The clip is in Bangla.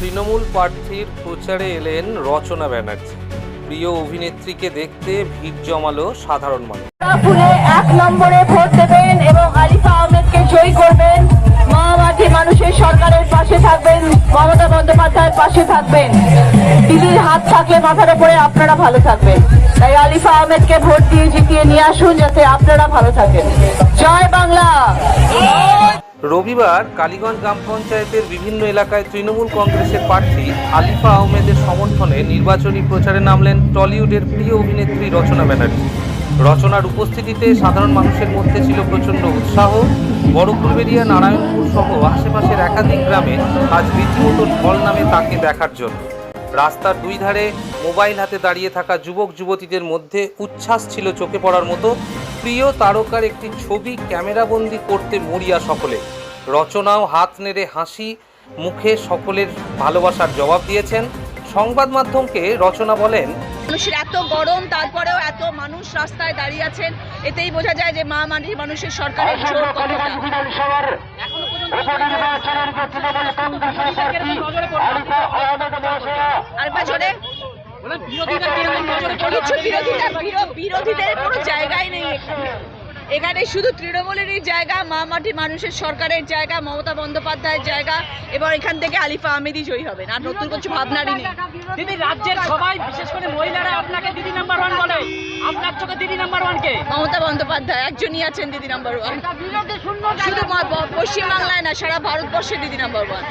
তৃণমূল প্রার্থীর প্রচারে এলেন রচনা ব্যানার্জি। প্রিয় অভিনেত্রীকে দেখতে ভিড় জমালো সাধারণ মানুষ। এক নম্বরে ভোট দেবেন এবং আলিফা আহমেদকে জয়ী করবেন। মহামাটি মানুষের সরকারের পাশে থাকবেন, মমতা বন্দ্যোপাধ্যায়ের পাশে থাকবেন। দিদির হাত থাকলে মাথার উপরে আপনারা ভালো থাকবেন। তাই আলিফা আহমেদকে ভোট দিয়ে জিতিয়ে নিয়ে আসুন যাতে আপনারা ভালো থাকেন। জয় বাংলা! রবিবার কালীগঞ্জ গ্রাম পঞ্চায়েতের বিভিন্ন এলাকায় তৃণমূল কংগ্রেসের প্রার্থী আলিফা আহমেদের সমর্থনে নির্বাচনী প্রচারে নামলেন টলিউডের প্রিয় অভিনেত্রী রচনা ব্যানার্জি। রচনার উপস্থিতিতে সাধারণ মানুষের মধ্যে ছিল প্রচণ্ড উৎসাহ। বড়কুলবেরিয়া নারায়ণপুর সহ আশেপাশের একাধিক গ্রামে আজ রীতিমতো ঢল নামে তাকে দেখার জন্য। রাস্তার দুই ধারে মোবাইল হাতে দাঁড়িয়ে থাকা যুবক যুবতীদের মধ্যে উচ্ছ্বাস ছিল চোখে পড়ার মতো। প্রিয় তারকার একটি ছবি ক্যামেরাবন্দি করতে মরিয়া সকলে। রচনাও হাত নেড়ে হাসি মুখে সকলের ভালোবাসার জবাব দিয়েছেন। সংবাদ মাধ্যমকে রচনা বলেন মানুষের এত গরম তারপরেও এত মানুষ রাস্তায় দাঁড়িয়ে আছেন এতেই বোঝা যায় যে মা মাটি মানুষের সরকারের জোর জোরে কিছু বিরোধীরা বিরোধীদের কোনো জায়গাই নেই এখানে। এখানে শুধু তৃণমূলেরই জায়গা মা মাটি মানুষের সরকারের জায়গা মমতা বন্দ্যোপাধ্যায়ের জায়গা এবং এখান থেকে আলিফা আহমেদই জয়ী হবেন আর নতুন কিছু ভাবনারই নেই। দিদি রাজ্যের সবাই বিশেষ করে মহিলারা আপনাকে দিদি নাম্বার ওয়ান বলে। আপনার চোখে দিদি নাম্বার ওয়ান কে? মমতা বন্দ্যোপাধ্যায় একজনই আছেন দিদি নাম্বার ওয়ান শুধু পশ্চিমবাংলায় না সারা ভারতবর্ষে দিদি নাম্বার ওয়ান